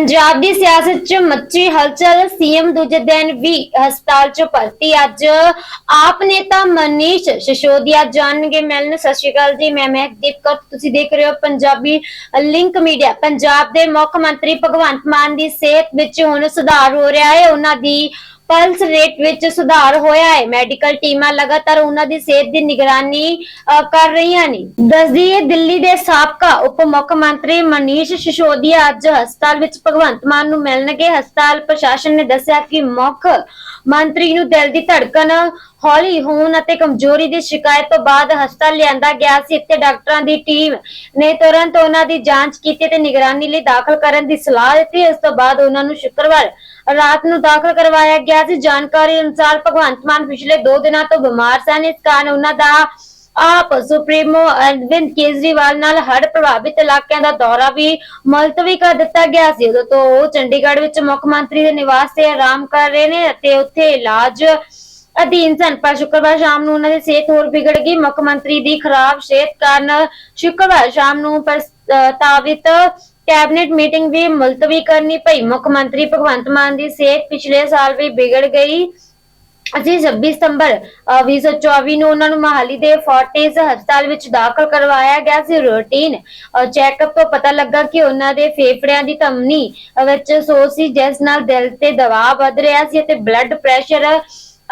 ਪੰਜਾਬ ਦੀ ਸਿਆਸਤ 'ਚ ਮੱਚੀ ਹਲਚਲ, ਸੀਐਮ ਦੂਜੇ ਦਿਨ ਵੀ ਹਸਪਤਾਲ 'ਚ ਭਰਤੀ। ਅੱਜ ਆਪ ਨੇਤਾ ਮਨੀਸ਼ ਸਿਸੋਦੀਆ ਜਾਣਗੇ ਮਿਲਣ ਸਤਿ ਸ਼੍ਰੀ ਅਕਾਲ ਜੀ। ਮੈਂ ਮਹਿਕਦੀਪ ਕੌਰ ਤੁਸੀਂ ਦੇਖ ਰਹੇ ਹੋ ਪੰਜਾਬੀ ਲਿੰਕ ਮੀਡੀਆ। ਪੰਜਾਬ ਦੇ ਮੁੱਖ ਮੰਤਰੀ ਭਗਵੰਤ ਮਾਨ ਦੀ ਸਿਹਤ ਵਿੱਚ ਹੁਣ ਸੁਧਾਰ ਹੋ ਰਿਹਾ ਹੈ। ਉਹਨਾਂ ਦੀ ਪਲਸ ਰੇਟ ਵਿੱਚ ਸੁਧਾਰ ਹੋਇਆ ਹੈ। ਮੈਡੀਕਲ ਟੀਮਾਂ ਲਗਾਤਾਰ ਉਹਨਾਂ ਦੀ ਸਿਹਤ ਦੀ ਨਿਗਰਾਨੀ ਕਰ ਰਹੀਆਂ ਨੇ। ਦੱਸਦੀਏ, ਦਿੱਲੀ ਦੇ ਸਾਬਕਾ ਉਪ ਮੁੱਖ ਮੰਤਰੀ ਮਨੀਸ਼ ਸਿਸੋਦੀਆ ਅੱਜ ਹਸਪਤਾਲ ਵਿੱਚ ਭਗਵੰਤ ਮਾਨ ਨੂੰ ਮਿਲਣਗੇ। ਹਸਪਤਾਲ ਪ੍ਰਸ਼ਾਸਨ ਨੇ ਦੱਸਿਆ ਕਿ ਮੁੱਖ ਮੰਤਰੀ ਨੂੰ ਦਿਲ ਦੀ ਧੜਕਨ ਹੌਲੀ ਹੋਣ ਅਤੇ ਕਮਜ਼ੋਰੀ ਦੀ ਸ਼ਿਕਾਇਤ ਤੋਂ ਬਾਅਦ ਹਸਪਤਾਲ ਲਿਆਂਦਾ ਗਿਆ ਸੀ। ਇੱਥੇ ਡਾਕਟਰਾਂ ਦੀ ਟੀਮ ਨੇ ਤੁਰੰਤ ਉਹਨਾਂ ਦੀ ਜਾਂਚ ਕੀਤੀ ਤੇ ਨਿਗਰਾਨੀ ਲਈ ਦਾਖਲ ਕਰਨ ਦੀ ਸਲਾਹ ਦਿੱਤੀ। ਇਸ ਤੋਂ ਬਾਅਦ ਉਹਨਾਂ ਨੂੰ ਸ਼ੁੱਕਰਵਾਰ ਰਾਤ ਨੂੰ ਦਾਖਲ ਕਰਵਾਇਆ ਗਿਆ ਸੀ, ਜਾਣਕਾਰੀ ਅਨੁਸਾਰ ਭਗਵੰਤ ਮਾਨ ਪਿਛਲੇ 2 ਦਿਨਾਂ ਤੋਂ ਬਿਮਾਰ ਸਨ। ਇਸ ਕਾਰਨ ਉਹਨਾਂ ਦਾ ਆਪ ਸੁਪਰੀਮੋ ਅਰਵਿੰਦ ਕੇਜਰੀਵਾਲ ਨਾਲ ਹੜ੍ਹ ਪ੍ਰਭਾਵਿਤ ਇਲਾਕਿਆਂ ਦਾ ਦੌਰਾ ਵੀ ਮੁਲਤਵੀ ਕਰ ਦਿੱਤਾ ਗਿਆ ਸੀ। ਉਦੋਂ ਤੋਂ ਉਹ ਚੰਡੀਗੜ੍ਹ ਵਿੱਚ ਮੁੱਖ ਮੰਤਰੀ ਦੇ ਨਿਵਾਸ ਤੇ ਆਰਾਮ ਕਰ ਰਹੇ ਨੇ ਅਤੇ ਉੱਥੇ ਇਲਾਜ ਅਧੀਨ ਸਨ। ਪਰ ਸ਼ੁੱਕਰਵਾਰ ਸ਼ਾਮ ਨੂੰ ਉਹਨਾਂ ਦੀ ਸਿਹਤ ਹੋਰ ਵਿਗੜ ਗਈ। ਮੁੱਖ ਮੰਤਰੀ ਦੀ ਖਰਾਬ ਸਿਹਤ ਕਾਰਨ ਸ਼ੁੱਕਰਵਾਰ ਸ਼ਾਮ ਨੂੰ ਪ੍ਰਸਤਾਵਿਤ ਕੈਬਨਿਟ ਮੀਟਿੰਗ ਵੀ ਮੁਲਤਵੀ ਕਰਨੀ ਪਈ। ਮੁੱਖ ਮੰਤਰੀ ਭਗਵੰਤ ਮਾਨ ਦੀ ਸਿਹਤ ਪਿਛਲੇ ਸਾਲ ਵੀ ਵਿਗੜ ਗਈ। ਅਸੀਂ 26 ਸਤੰਬਰ 2024 ਨੂੰ ਉਹਨਾਂ ਨੂੰ ਮਹਾਲੀ ਦੇ ਫੋਰਟਿਸ ਹਸਪਤਾਲ ਵਿੱਚ ਦਾਖਲ ਕਰਵਾਇਆ ਗਿਆ ਸੀ ਰੂਟੀਨ। ਚੈੱਕਅਪ ਤੋਂ ਪਤਾ ਲੱਗਾ ਕਿ ਉਹਨਾਂ ਦੇ ਫੇਫੜਿਆਂ ਦੀ ਧਮਨੀ ਵਿੱਚ ਸੋਜ ਸੀ, ਜਿਸ ਨਾਲ ਦਿਲ ਤੇ ਦਬਾਅ ਵੱਧ ਰਿਹਾ ਸੀ ਅਤੇ ਬਲੱਡ ਪ੍ਰੈਸ਼ਰ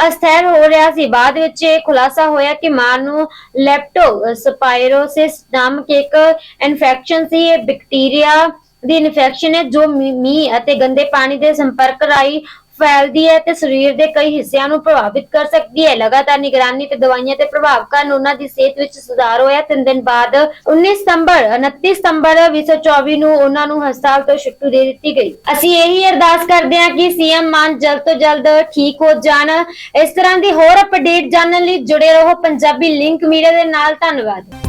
ਅਸਥਿਰ ਹੋ ਰਿਹਾ ਸੀ। ਬਾਅਦ ਵਿੱਚ ਇਹ ਖੁਲਾਸਾ ਹੋਇਆ ਕਿ ਮਾਂ ਨੂੰ ਲੈਪਟੋ ਸਪਾਇਰੋਸਿਸ ਨਾਮਕ ਇੱਕ ਇਨਫੈਕਸ਼ਨ ਸੀ। ਇਹ ਬੈਕਟੀਰੀਆ ਦੀ ਇਨਫੈਕਸ਼ਨ ਹੈ, ਜੋ ਮੀ- ਮੀਂਹ ਅਤੇ ਗੰਦੇ ਪਾਣੀ ਦੇ ਸੰਪਰਕ ਰਾਹੀਂ ਫੈਲਦੀ ਹੈ ਤੇ ਸਰੀਰ ਦੇ ਕਈ ਹਿੱਸਿਆਂ ਨੂੰ ਪ੍ਰਭਾਵਿਤ ਕਰ ਸਕਦੀ ਹੈ। ਲਗਾਤਾਰ ਨਿਗਰਾਨੀ ਤੇ ਦਵਾਈਆਂ ਤੇ ਪ੍ਰਭਾਵ ਕਾਰਨ ਉਹਨਾਂ ਦੀ ਸਿਹਤ ਵਿੱਚ ਸੁਧਾਰ ਹੋਇਆ। ਤਿੰਨ ਦਿਨ ਬਾਅਦ 19 ਸਤੰਬਰ 29 ਸਤੰਬਰ 2024 ਨੂੰ ਉਹਨਾਂ ਨੂੰ ਹਸਪਤਾਲ ਤੋਂ ਛੁੱਟੀ ਦੇ ਦਿੱਤੀ ਗਈ। ਅਸੀਂ ਇਹੀ ਅਰਦਾਸ ਕਰਦੇ ਹਾਂ ਕਿ ਸੀਐਮ ਮਾਨ ਜਲਦ ਤੋਂ ਜਲਦ ਠੀਕ ਹੋ ਜਾਣ। ਇਸ ਤਰ੍ਹਾਂ ਦੀ ਹੋਰ ਅਪਡੇਟ ਜਾਣਨ ਲਈ ਜੁੜੇ ਰਹੋ। ਪੰਜਾਬੀ ਲਿੰਕ ਮੀਡੀਆ ਦੇ ਨਾਲ। ਧੰਨਵਾਦ।